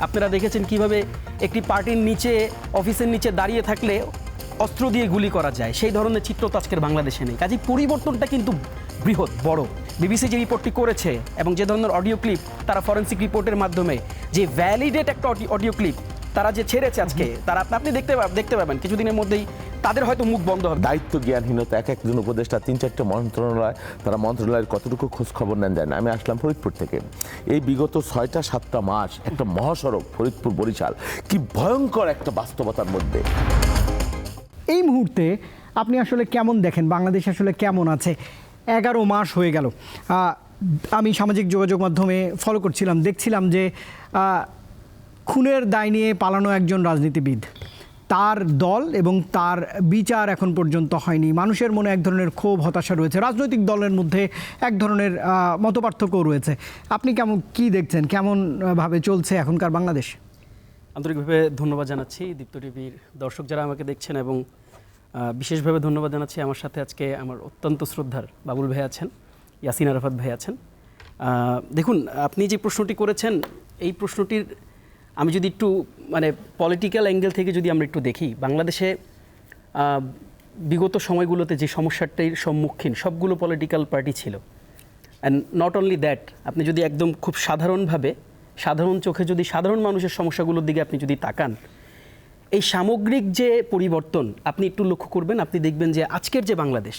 আপনারা দেখেছেন কীভাবে একটি পার্টির নিচে অফিসের নিচে দাঁড়িয়ে থাকলে অস্ত্র দিয়ে গুলি করা যায়। সেই ধরনের চিত্র তো আজকের বাংলাদেশে নেই। কাজেই পরিবর্তনটা কিন্তু বৃহৎ বড়। বিবিসি যে রিপোর্টটি করেছে এবং যে ধরনের অডিও ক্লিপ তারা ফরেন্সিক রিপোর্টের মাধ্যমে যে ভ্যালিডেট একটা অডিও ক্লিপ তারা যে ছেড়েছে আজকে তারা আপনি- আপনি দেখতে দেখতে পাবেন। কিছুদিনের মধ্যেই তাদের হয়তো মুখ বন্ধ হবে। দায়িত্ব জ্ঞানহীনতা এক একজন উপদেষ্টা তিন চারটে মন্ত্রণালয় তারা মন্ত্রণালয়ের কতটুকু খোঁজ খবর নেন যায় না। আমি আসলাম ফরিদপুর থেকে। এই বিগত ছয়টা সাতটা মাস একটা মহাসড়ক ফরিদপুর বরিশাল কি ভয়ঙ্কর একটা বাস্তবতার মধ্যে। এই মুহূর্তে আপনি আসলে কেমন দেখেন? বাংলাদেশ আসলে কেমন আছে? এগারো মাস হয়ে গেল। আমি সামাজিক যোগাযোগ মাধ্যমে ফলো করছিলাম দেখছিলাম যে খুনের দায় নিয়ে পালানো একজন রাজনীতিবিদ। তার দল এবং তার বিচার এখন পর্যন্ত হয়নি। মানুষের মনে এক ধরনের ক্ষোভ, হতাশা রয়েছে। রাজনৈতিক দলের মধ্যে এক ধরনের মতপার্থক্য রয়েছে। আপনি কেমন, কি দেখছেন? কেমন ভাবে চলছে এখনকার বাংলাদেশ? আন্তরিকভাবে ধন্যবাদ জানাচ্ছি দীপ্ত টিভির দর্শক যারা আমাকে দেখছেন এবং বিশেষভাবে ধন্যবাদ জানাচ্ছি আমার সাথে আজকে আমার অত্যন্ত শ্রদ্ধার বাবুল ভাই আছেন, ইয়াসিন আরাফাত ভাই আছেন। দেখুন, আপনি যে প্রশ্নটি করেছেন, এই প্রশ্নটির আমি যদি একটু মানে পলিটিক্যাল অ্যাঙ্গেল থেকে যদি আমরা একটু দেখি, বাংলাদেশে বিগত সময়গুলোতে যে সমস্যাটির সম্মুখীন সবগুলো পলিটিক্যাল পার্টি ছিল। অ্যান্ড নট অনলি দ্যাট আপনি যদি একদম খুব সাধারণভাবে, সাধারণ চোখে যদি সাধারণ মানুষের সমস্যাগুলোর দিকে আপনি যদি তাকান, এই সামগ্রিক যে পরিবর্তন, আপনি একটু লক্ষ্য করবেন, আপনি দেখবেন যে আজকের যে বাংলাদেশ,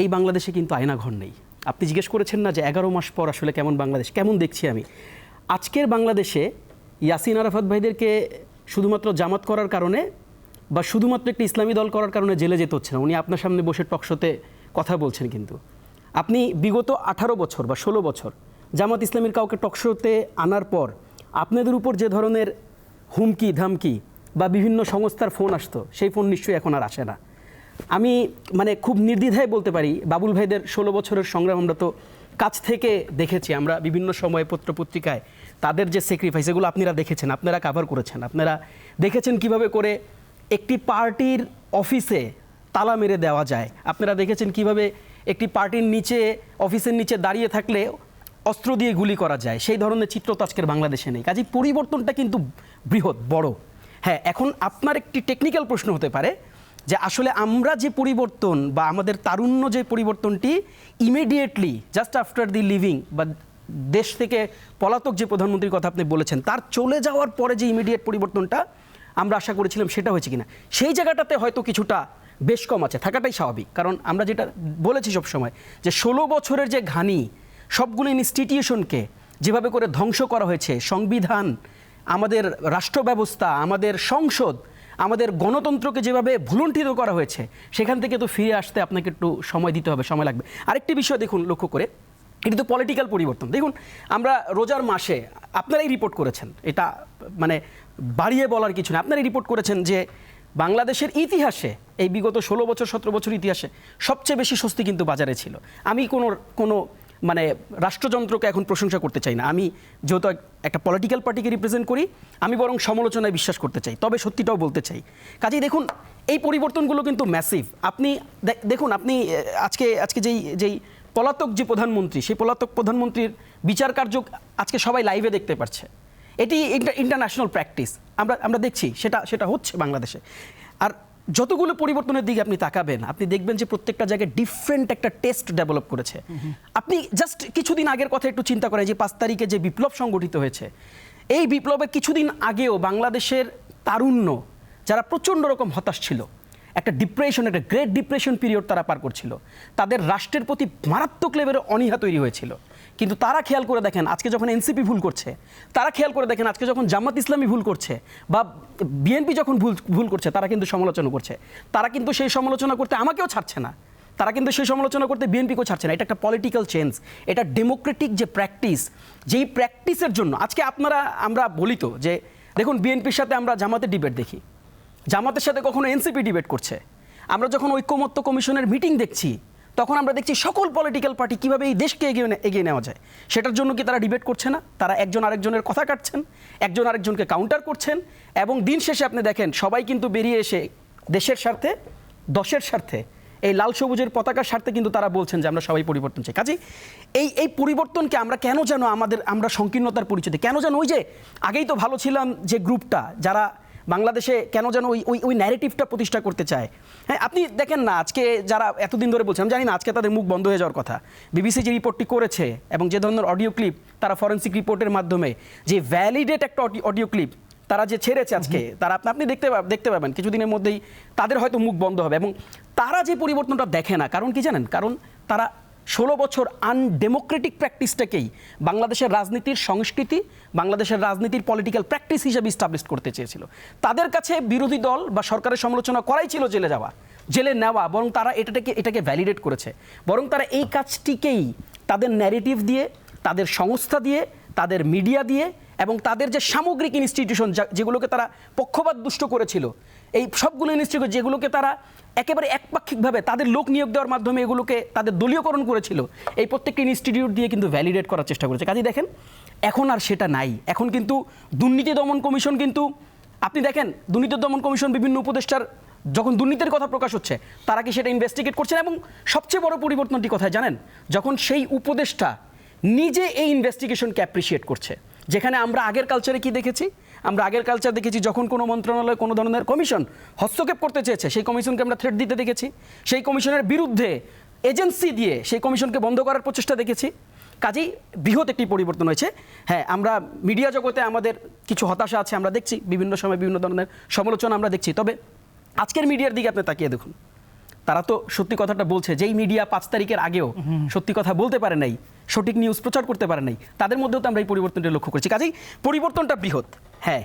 এই বাংলাদেশে কিন্তু আয়নাঘর নেই। আপনি জিজ্ঞেস করেছেন না যে এগারো মাস পর আসলে কেমন বাংলাদেশ, কেমন দেখছি আমি? আজকের বাংলাদেশে ইয়াসিন আরাফাত ভাইদেরকে শুধুমাত্র জামাত করার কারণে বা শুধুমাত্র একটি ইসলামী দল করার কারণে জেলে যেতে হচ্ছে না। উনি আপনার সামনে বসে টকশোতে কথা বলছেন কিন্তু। আপনি বিগত আঠারো বছর বা ষোলো বছর জামাত ইসলামীর কাউকে টকশোতে আনার পর আপনাদের উপর যে ধরনের হুমকি, ধামকি বা বিভিন্ন সংস্থার ফোন আসতো, সেই ফোন নিশ্চয়ই এখন আর আসে না। আমি মানে খুব নির্দ্বিধায় বলতে পারি, বাবুল ভাইদের ষোলো বছরের সংগ্রাম আমরা তো কাছ থেকে দেখেছি। আমরা বিভিন্ন সময়ে পত্রপত্রিকায় তাদের যে স্যাক্রিফাইস এগুলো আপনারা দেখেছেন, আপনারা কাভার করেছেন। আপনারা দেখেছেন কীভাবে করে একটি পার্টির অফিসে তালা মেরে দেওয়া যায়। আপনারা দেখেছেন কীভাবে একটি পার্টির নিচে, অফিসের নিচে দাঁড়িয়ে থাকলে অস্ত্র দিয়ে গুলি করা যায়। সেই ধরনের চিত্র তো আজকের বাংলাদেশে নেই। কাজেই পরিবর্তনটা কিন্তু বৃহৎ, বড়। হ্যাঁ এখন আপনার একটি টেকনিক্যাল প্রশ্ন হতে পারে যে আসলে আমরা যে পরিবর্তন বা আমাদের তারুণ্য যে পরিবর্তনটি immediately just after the leaving বা দেশ থেকে পলাতক যে প্রধানমন্ত্রীর কথা আপনি বলেছেন, তার চলে যাওয়ার পরে যে ইমিডিয়েট পরিবর্তনটা আমরা আশা করেছিলাম সেটা হয়েছে কিনা, সেই জায়গাটাতে হয়তো কিছুটা বেশ কম আছে, থাকাটাই স্বাভাবিক। কারণ আমরা যেটা বলেছি সব সময় যে ষোলো বছরের যে ঘানি, সবগুলো ইনস্টিটিউশনকে যেভাবে করে ধ্বংস করা হয়েছে, সংবিধান, আমাদের রাষ্ট্র ব্যবস্থা আমাদের সংসদ, আমাদের গণতন্ত্রকে যেভাবে ভুলণ্ঠিত করা হয়েছে, সেখান থেকে তো ফিরে আসতে আপনাকে একটু সময় দিতে হবে, সময় লাগবে। আরেকটি বিষয় দেখুন লক্ষ্য করে। এটি তো পলিটিক্যাল পরিবর্তন। দেখুন, আমরা রোজার মাসে আপনারাই রিপোর্ট করেছেন, এটা মানে বাড়িয়ে বলার কিছু না। আপনারাই রিপোর্ট করেছেন যে বাংলাদেশের ইতিহাসে, এই বিগত ষোলো বছর, সতেরো বছর ইতিহাসে সবচেয়ে বেশি স্বস্তি কিন্তু বাজারে ছিল। আমি কোনো কোনো মানে রাষ্ট্রযন্ত্রকে এখন প্রশংসা করতে চাই না। আমি যেহেতু একটা পলিটিক্যাল পার্টিকে রিপ্রেজেন্ট করি, আমি বরং সমালোচনায় বিশ্বাস করতে চাই। তবে সত্যিটাও বলতে চাই। কাজেই দেখুন, এই পরিবর্তনগুলো কিন্তু ম্যাসিভ আপনি দেখুন, আপনি আজকে আজকে যেই যেই পলাতক যে প্রধানমন্ত্রী সেই পলাতক প্রধানমন্ত্রীর বিচার কার্য আজকে সবাই লাইভে দেখতে পারছে। এটি ইন্টারন্যাশনাল প্র্যাকটিস আমরা আমরা দেখছি সেটা সেটা হচ্ছে বাংলাদেশে। আর যতগুলো পরিবর্তনের দিকে আপনি তাকাবেন আপনি দেখবেন যে প্রত্যেকটা জায়গায় ডিফারেন্ট একটা টেস্ট ডেভেলপ করেছে। আপনি জাস্ট কিছুদিন আগের কথা একটু চিন্তা করেন যে পাঁচ তারিখে যে বিপ্লব সংগঠিত হয়েছে এই বিপ্লবের কিছুদিন আগেও বাংলাদেশের তারুণ্য যারা প্রচণ্ড রকম হতাশ ছিল একটা ডিপ্রেশন একটা গ্রেট ডিপ্রেশন পিরিয়ড তারা পার করছিল। তাদের রাষ্ট্রের প্রতি মারাত্মক লেভেলের অনীহা তৈরি হয়েছিল। কিন্তু তারা খেয়াল করে দেখেন, আজকে যখন এনসিপি ভুল করছে, তারা খেয়াল করে দেখেন, আজকে যখন জামাত ইসলামী ভুল করছে বা বিএনপি যখন ভুল ভুল করছে, তারা কিন্তু সমালোচনা করছে। তারা কিন্তু সেই সমালোচনা করতে আমাকেও ছাড়ছে না। তারা কিন্তু সেই সমালোচনা করতে বিএনপিকেও ছাড়ছে না। এটা একটা পলিটিক্যাল চেঞ্জ এটা ডেমোক্রেটিক যে প্র্যাকটিস যেই প্র্যাকটিসের জন্য, আজকে আপনারা, আমরা বলি তো যে, দেখুন বিএনপির সাথে আমরা জামাতের ডিবেট দেখি। জামাতের সাথে কখনো এনসিপি ডিবেট করছে। আমরা যখন ঐক্যমত্য কমিশনের মিটিং দেখছি, তখন আমরা দেখছি সকল পলিটিক্যাল পার্টি কীভাবে এই দেশকে এগিয়ে এগিয়ে নেওয়া যায়। সেটার জন্য কি তারা ডিবেট করছে না? তারা একজন আরেকজনের কথা কাটছেন, একজন আরেকজনকে কাউন্টার করছেন, এবং দিন শেষে আপনি দেখেন সবাই কিন্তু বেরিয়ে এসে দেশের স্বার্থে, দশের স্বার্থে, এই লাল সবুজের পতাকার স্বার্থে কিন্তু তারা বলছেন যে আমরা সবাই পরিবর্তন চাই। কাজে এই এই পরিবর্তনকে আমরা কেন যেন আমাদের, আমরা সংকীর্ণতার পরিচয় কেন যেন ওই যে আগেই তো ভালো ছিলাম যে গ্রুপটা যারা বাংলাদেশে কেন যেন ওই ওই ওই ন্যারেটিভটা প্রতিষ্ঠা করতে চায়? হ্যাঁ আপনি দেখেন না আজকে যারা এতদিন ধরে বলছেন আমি জানি না আজকে তাদের মুখ বন্ধ হয়ে যাওয়ার কথা। বিবিসি যে রিপোর্টটি করেছে এবং যে ধরনের অডিও ক্লিপ তারা ফরেন্সিক রিপোর্টের মাধ্যমে যে ভ্যালিডেট একটা অডিও ক্লিপ তারা যে ছেড়েছে আজকে তারা আপনি আপনি দেখতে দেখতে পাবেন কিছুদিনের মধ্যেই তাদের হয়তো মুখ বন্ধ হবে এবং তারা যে পরিবর্তনটা দেখে না কারণ কি জানেন? কারণ তারা ষোলো বছর আনডেমোক্রেটিক প্র্যাকটিসটাকেই বাংলাদেশের রাজনীতির সংস্কৃতি, বাংলাদেশের রাজনীতির পলিটিক্যাল প্র্যাকটিস হিসেবে স্টাবলিশ করতে চেয়েছিল। তাদের কাছে বিরোধী দল বা সরকারের সমালোচনা করাই ছিল জেলে যাওয়া, জেলে নেওয়া, বরং তারা এটাকে এটাকে ভ্যালিডেট করেছে। বরং তারা এই কাজটিকেই তাদের ন্যারেটিভ দিয়ে, তাদের সংস্থা দিয়ে, তাদের মিডিয়া দিয়ে এবং তাদের যে সামগ্রিক ইনস্টিটিউশন যেগুলোকে তারা পক্ষপাত দুষ্ট করেছিল এই সবগুলো ইনস্টিটিউট যেগুলোকে তারা একেবারে একপাক্ষিকভাবে তাদের লোক নিয়োগ দেওয়ার মাধ্যমে এগুলোকে তাদের দলীয়করণ করেছিল, এই প্রত্যেকটি ইনস্টিটিউট দিয়ে কিন্তু ভ্যালিডেট করার চেষ্টা করেছে। কাজে দেখেন, এখন আর সেটা নাই। এখন কিন্তু দুর্নীতি দমন কমিশন কিন্তু, আপনি দেখেন, দুর্নীতি দমন কমিশন বিভিন্ন উপদেষ্টার যখন দুর্নীতির কথা প্রকাশ হচ্ছে, তারা কি সেটা ইনভেস্টিগেট করছেন? এবং সবচেয়ে বড় পরিবর্তনটি কোথায় জানেন? যখন সেই উপদেষ্টা নিজে এই ইনভেস্টিগেশনকে অ্যাপ্রিসিয়েট করছে, যেখানে আমরা আগের কালচারে কি দেখেছি? আমরা আগের কালচার দেখেছি যখন কোনো মন্ত্রণালয় কোনো ধরনের কমিশন হস্তক্ষেপ করতে চেয়েছে সেই কমিশনকে আমরা থ্রেট দিতে দেখেছি। সেই কমিশনের বিরুদ্ধে এজেন্সি দিয়ে সেই কমিশনকে বন্ধ করার প্রচেষ্টা দেখেছি। কাজেই বৃহৎ একটি পরিবর্তন হয়েছে। হ্যাঁ আমরা মিডিয়া জগতে আমাদের কিছু হতাশা আছে আমরা দেখছি। বিভিন্ন সময় বিভিন্ন ধরনের সমালোচনা আমরা দেখছি। তবে আজকের মিডিয়ার দিকে আপনি তাকিয়ে দেখুন। তারা তো সত্যি কথাটা বলছে যেই মিডিয়া পাঁচ তারিখের আগেও সত্যি কথা বলতে পারে নাই সঠিক নিউজ প্রচার করতে পারে নাই। তাদের মধ্যেও তো আমরা এই পরিবর্তনটা লক্ষ্য করছি। কাজেই পরিবর্তনটা বৃহৎ। হ্যাঁ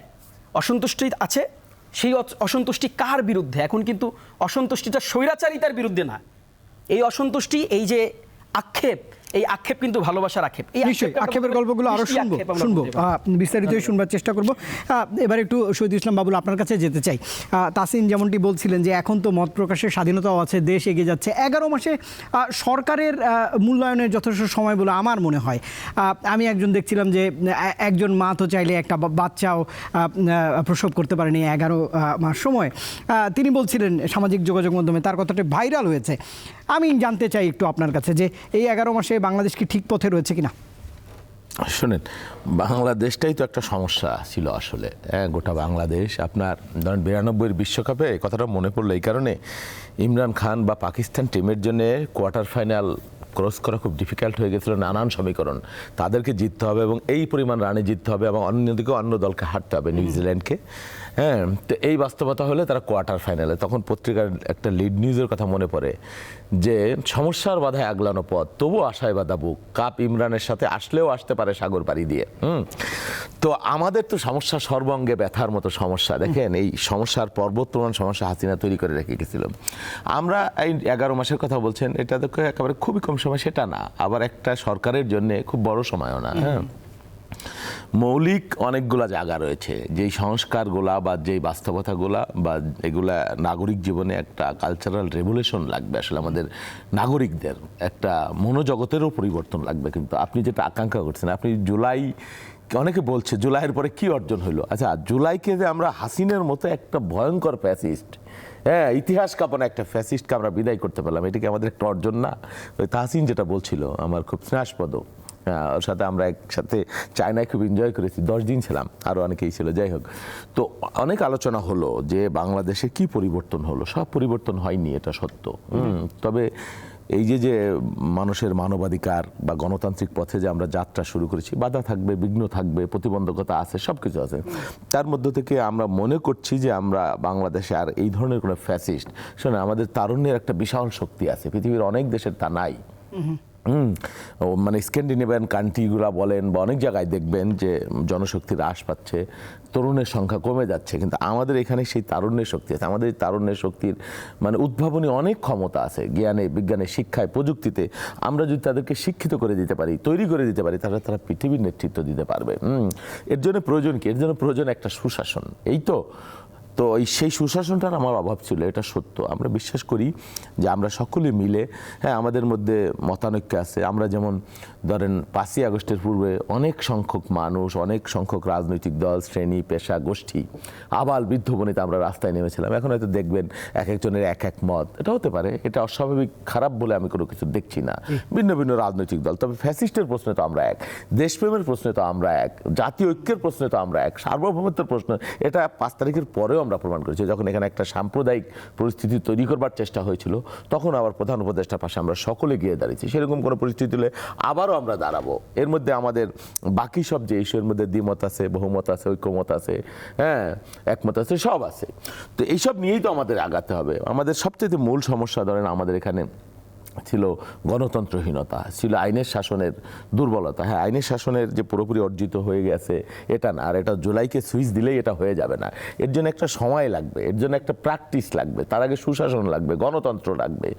অসন্তুষ্টি আছে। সেই অসন্তুষ্টি কার বিরুদ্ধে? এখন কিন্তু অসন্তুষ্টিটা স্বৈরাচারিতার বিরুদ্ধে না। এই অসন্তুষ্টি, এই যে আক্ষেপ এই আক্ষেপ কিন্তু ভালোবাসার আক্ষেপ। এই নিশ্চয়ই আক্ষেপের গল্পগুলো আরও শুনব শুনব। আহ, বিস্তারিতই শুনবার চেষ্টা করব। এবার একটু শহীদ ইসলাম বাবুল আপনার কাছে যেতে চাই। তাসিন যেমনটি বলছিলেন যে এখন তো মত প্রকাশের স্বাধীনতাও আছে দেশ এগিয়ে যাচ্ছে। এগারো মাসে সরকারের মূল্যায়নের যথেষ্ট সময় বলে আমার মনে হয়। আমি একজন দেখছিলাম যে একজন মা তো চাইলে একটা বাচ্চাও প্রসব করতে পারেনি এগারো মাস সময়। তিনি বলছিলেন সামাজিক যোগাযোগ মাধ্যমে তার কথাটা ভাইরাল হয়েছে। আমি জানতে চাই একটু আপনার কাছে যে এই এগারো মাসে বাংলাদেশ কি ঠিক পথে রয়েছে কিনা? শোনেন, বাংলাদেশটাই তো একটা সমস্যা ছিল আসলে হ্যাঁ গোটা বাংলাদেশ। আপনার ধরেন বিরানব্বইয়ের বিশ্বকাপে কথাটা মনে পড়ল এই কারণে। ইমরান খান বা পাকিস্তান টিমের জন্য কোয়ার্টার ফাইনাল ক্রস করা খুব ডিফিকাল্ট হয়ে গেছিল নানান সমীকরণ। তাদেরকে জিততে হবে এবং এই পরিমাণ রানে জিততে হবে এবং অন্যদিকে অন্য দলকে হারতে হবে নিউজিল্যান্ডকে। হ্যাঁ তো এই বাস্তবতা হলে তারা কোয়ার্টার ফাইনালে তখন পত্রিকার একটা লিড নিউজের কথা মনে পড়ে যে সমস্যার বাধায় আগলানো পথ তবু আশায় বাধা বুক কাপ ইমরানের সাথে আসলেও আসতে পারে সাগর পাড়ি দিয়ে। হুম তো আমাদের তো সমস্যা সর্বঙ্গে ব্যথার মতো সমস্যা। দেখেন এই সমস্যার পর্বত প্রমাণ সমস্যা হাসিনা তৈরি করে রেখে গেছিল। আমরা এই এগারো মাসের কথা বলছেন, এটা তো একেবারে খুবই কম সময়, সেটা না। আবার একটা সরকারের জন্য খুব বড় সময়ও না হ্যাঁ। মৌলিক অনেকগুলা জায়গা রয়েছে। যেই সংস্কারগুলা বা যেই বাস্তবতাগুলা বা এগুলা নাগরিক জীবনে একটা কালচারাল রেভলিউশন লাগবে আসলে আমাদের নাগরিকদের একটা মনোজগতেরও পরিবর্তন লাগবে কিন্তু। আপনি যেটা আকাঙ্ক্ষা করছেন আপনি জুলাই অনেকে বলছে জুলাইয়ের পরে কি অর্জন হলো আচ্ছা জুলাইকে যে আমরা হাসিনের মতো একটা ভয়ঙ্কর ফ্যাসিস্ট হ্যাঁ ইতিহাস কাঁপানো একটা ফ্যাসিস্টকে আমরা বিদায় করতে পারলাম এটা কি আমাদের একটা অর্জন না? ওই তাহসিন যেটা বলছিল আমার খুব স্নেহাস্পদ। হ্যাঁ, ওর সাথে আমরা একসাথে চায়নায় খুব এনজয় করেছি। দশ দিন ছিলাম আরও অনেকেই ছিল, যাই হোক। তো অনেক আলোচনা হলো যে বাংলাদেশে কি পরিবর্তন হলো। সব পরিবর্তন হয়নি, এটা সত্য। তবে এই যে যে মানুষের মানবাধিকার বা গণতান্ত্রিক পথে যে আমরা যাত্রা শুরু করেছি, বাধা থাকবে, বিঘ্ন থাকবে, প্রতিবন্ধকতা আছে সব কিছু আছে। তার মধ্য থেকে আমরা মনে করছি যে আমরা বাংলাদেশে আর এই ধরনের কোনো ফ্যাসিস্ট শোনে আমাদের তারুণ্যের একটা বিশাল শক্তি আছে। পৃথিবীর অনেক দেশের তা নাই। মানে স্ক্যান্ডিনেভিয়ান কান্ট্রিগুলো বলেন বা অনেক জায়গায় দেখবেন যে জনশক্তি হ্রাস পাচ্ছে, তরুণের সংখ্যা কমে যাচ্ছে, কিন্তু আমাদের এখানে সেই তারুণ্যের শক্তি আছে। আমাদের তারুণ্যের শক্তির মানে উদ্ভাবনী অনেক ক্ষমতা আছে জ্ঞানে, বিজ্ঞানে, শিক্ষায়, প্রযুক্তিতে। আমরা যদি তাদেরকে শিক্ষিত করে দিতে পারি, তৈরি করে দিতে পারি, তাহলে তারা পৃথিবীর নেতৃত্ব দিতে পারবে। এর জন্য প্রয়োজন কি? এর জন্য প্রয়োজন একটা সুশাসন। এই তো তো এই সেই সুশাসনটার আমার অভাব ছিল, এটা সত্য। আমরা বিশ্বাস করি যে আমরা সকলে মিলে হ্যাঁ আমাদের মধ্যে মতানৈক্য আছে। আমরা যেমন ধরেন পাঁচই আগস্টের পূর্বে অনেক সংখ্যক মানুষ অনেক সংখ্যক রাজনৈতিক দল শ্রেণি পেশা গোষ্ঠী আবাল বৃদ্ধ বনিতে আমরা রাস্তায় নেমেছিলাম। এখন হয়তো দেখবেন এক একজনের এক এক মত। এটা হতে পারে এটা অস্বাভাবিক খারাপ বলে আমি কোনো কিছু দেখছি না। ভিন্ন ভিন্ন রাজনৈতিক দল। তবে ফ্যাসিস্টের প্রশ্নে তো আমরা এক দেশপ্রেমের প্রশ্নে তো আমরা এক জাতীয় ঐক্যের প্রশ্নে তো আমরা এক সার্বভৌমত্বের প্রশ্ন। এটা পাঁচ তারিখের পরেও আমরা প্রমাণ করেছি। যখন এখানে একটা সাম্প্রদায়িক পরিস্থিতি তৈরি করবার চেষ্টা হয়েছিল তখন আবার প্রধান উপদেষ্টার পাশে আমরা সকলে গিয়ে দাঁড়িয়েছি। সেরকম কোনো পরিস্থিতি হলে আবারও আমরা দাঁড়াবো। এর মধ্যে আমাদের বাকি সব যে ইস্যুর মধ্যে দ্বিমত আছে, বহুমত আছে, ঐক্যমত আছে হ্যাঁ একমত আছে, সব আছে। তো এইসব নিয়েই তো আমাদের আগাতে হবে। আমাদের সবচেয়ে মূল সমস্যা ধরেন আমাদের এখানে ছিল গণতন্ত্রহীনতা, ছিল আইনের শাসনের দুর্বলতা। হ্যাঁ আইনের শাসনের যে পুরোপুরি অর্জিত হয়ে গেছে, এটা না। আর এটা জুলাইকে সুইচ দিলেই এটা হয়ে যাবে না। এর জন্য একটা সময় লাগবে, এর জন্য একটা প্র্যাকটিস লাগবে, তার আগে সুশাসন লাগবে, গণতন্ত্র লাগবে।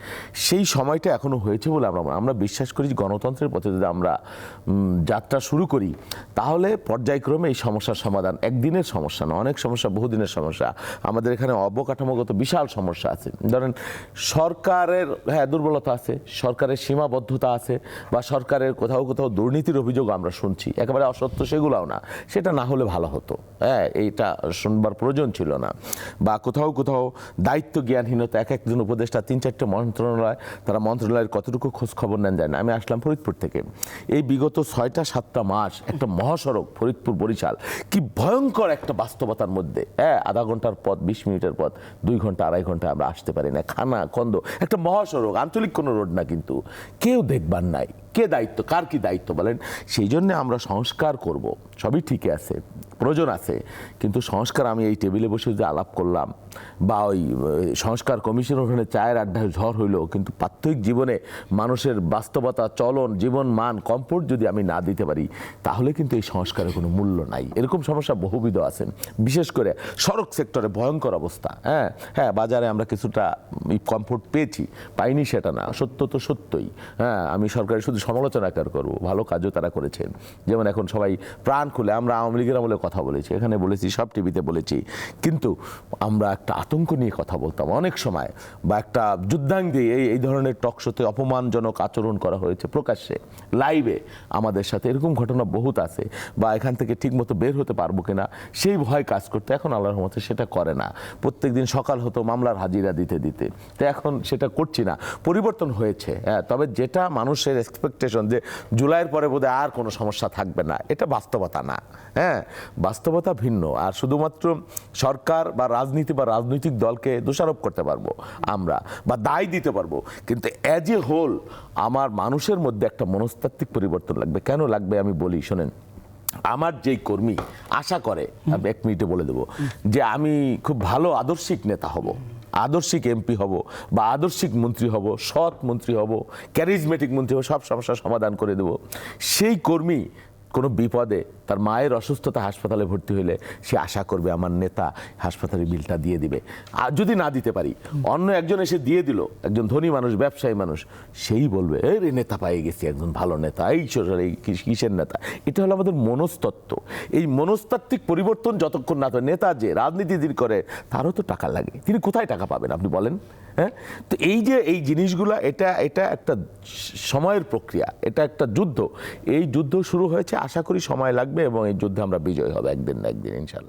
সেই সময়টা এখনও হয়েছে বলে আমরা আমরা বিশ্বাস করি গণতন্ত্রের পথে যদি আমরা যাত্রা শুরু করি, তাহলে পর্যায়ক্রমে এই সমস্যার সমাধান একদিনের সমস্যা না, অনেক সমস্যা, বহুদিনের সমস্যা। আমাদের এখানে অবকাঠামোগত বিশাল সমস্যা আছে। ধরেন সরকারের হ্যাঁ দুর্বলতা আছে। সরকারের সীমাবদ্ধতা আছে বা সরকারের কোথাও কোথাও দুর্নীতির অভিযোগ আমরা শুনছি। একেবারে অসত্য সেগুলাও না। সেটা না হলে ভালো হতো। হ্যাঁ এইটা শুনবার প্রয়োজন ছিল না। বা কোথাও কোথাও দায়িত্ব জ্ঞানহীনতা, এক একজন উপদেষ্টা, তিন চারটে মন্ত্রণালয়, তারা মন্ত্রণালয়ের কতটুকু খোঁজ খবর নেন যায় না। আমি আসলাম ফরিদপুর থেকে। এই বিগত ছয়টা, সাতটা মাস একটা মহাসড়ক, ফরিদপুর বরিশাল, কি ভয়ঙ্কর একটা বাস্তবতার মধ্যে। হ্যাঁ আধা ঘণ্টার পথ, বিশ মিনিটের পথ, দুই ঘণ্টা, আড়াই ঘণ্টা আমরা আসতে পারি না। খানা কন্দ একটা মহাসড়ক, আঞ্চলিক কোনো রোড না কিন্তু। কেউ দেখবার নাই। কে দায়িত্ব? কার কি দায়িত্ব বলেন? সেই জন্য আমরা সংস্কার করব। সবই ঠিক আছে। প্রয়োজন আছে। কিন্তু সংস্কার আমি এই টেবিলে বসে যে আলাপ করলাম বা ওই সংস্কার কমিশন ওখানে চায়ের আড্ডায় ঝড় হইল, কিন্তু প্রাত্যহিক জীবনে মানুষের বাস্তবতা, চলন, জীবন মান কমফোর্ট যদি আমি না দিতে পারি, তাহলে কিন্তু এই সংস্কারের কোনো মূল্য নাই। এরকম সমস্যা বহুবিধ আছেন বিশেষ করে সড়ক সেক্টরে ভয়ঙ্কর অবস্থা হ্যাঁ? হ্যাঁ বাজারে আমরা কিছুটা কমফোর্ট পেয়েছি, পাইনি সেটা না, সত্য তো সত্যই হ্যাঁ? আমি সরকারের শুধু সমালোচনা কার করব? ভালো কাজও তারা করেছেন। যেমন এখন সবাই প্রাণ খুলে, আমরা আওয়ামী লীগের আমলে কথা বলেছি, এখানে বলেছি, সব টিভিতে বলেছি। কিন্তু আমরা একটা আতঙ্ক নিয়ে কথা বলতাম অনেক সময়, বা একটা যুদ্ধাঙ্গি এই এই ধরনের টকশোতে অপমানজনক আচরণ করা হয়েছে প্রকাশ্যে লাইভে আমাদের সাথে এরকম ঘটনা বহুত আছে, বা এখান থেকে ঠিকমতো বের হতে পারব কিনা, সেই ভয় কাজ করতে এখন আল্লাহর মতে সেটা করে না। প্রত্যেকদিন সকাল হতো মামলার হাজিরা দিতে দিতে। তো এখন সেটা করছি না। পরিবর্তন হয়েছে হ্যাঁ তবে যেটা মানুষের এক্সপেকটেশন যে জুলাইয়ের পরে বোধহয় আর কোনো সমস্যা থাকবে না, এটা বাস্তবতা না হ্যাঁ। বাস্তবতা ভিন্ন আর শুধুমাত্র সরকার বা রাজনীতি বা রাজনৈতিক দলকে দোষারোপ করতে পারব আমরা বা দায় দিতে পারব। কিন্তু অ্যাজ এ হোল আমার মানুষের মধ্যে একটা মনস্তাত্ত্বিক পরিবর্তন লাগবে। কেন লাগবে আমি বলি শোনেন আমার যেই কর্মী আশা করে আমি এক মিনিটে বলে দেবো যে আমি খুব ভালো আদর্শিক নেতা হব আদর্শিক এমপি হব বা আদর্শিক মন্ত্রী হব সৎ মন্ত্রী হব ক্যারিজমেটিক মন্ত্রী হব সব সমস্যার সমাধান করে দেব। সেই কর্মী কোনো বিপদে তার মায়ের অসুস্থতা হাসপাতালে ভর্তি হলে সে আশা করবে আমার নেতা হাসপাতালের বিলটা দিয়ে দিবে। আর যদি না দিতে পারি, অন্য একজন এসে দিয়ে দিল, একজন ধনী মানুষ, ব্যবসায়ী মানুষ, সেই বলবে, এই রে নেতা পাই গেছি, একজন ভালো নেতা, এই ছোট- এই কিসের নেতা? এটা হলো আমাদের মনস্তত্ত্ব। এই মনস্তাত্ত্বিক পরিবর্তন যতক্ষণ না তো নেতা যে রাজনীতি যিনি করে, তারও তো টাকা লাগে। তিনি কোথায় টাকা পাবেন, আপনি বলেন? হ্যাঁ? তো এই যে, এই জিনিসগুলা, এটা এটা একটা সময়ের প্রক্রিয়া, এটা একটা যুদ্ধ। এই যুদ্ধ শুরু হয়েছে, আশা করি সময় লাগবে। এবং এই যুদ্ধে আমরা বিজয় হবে একদিন না একদিন ইনশাল্লাহ।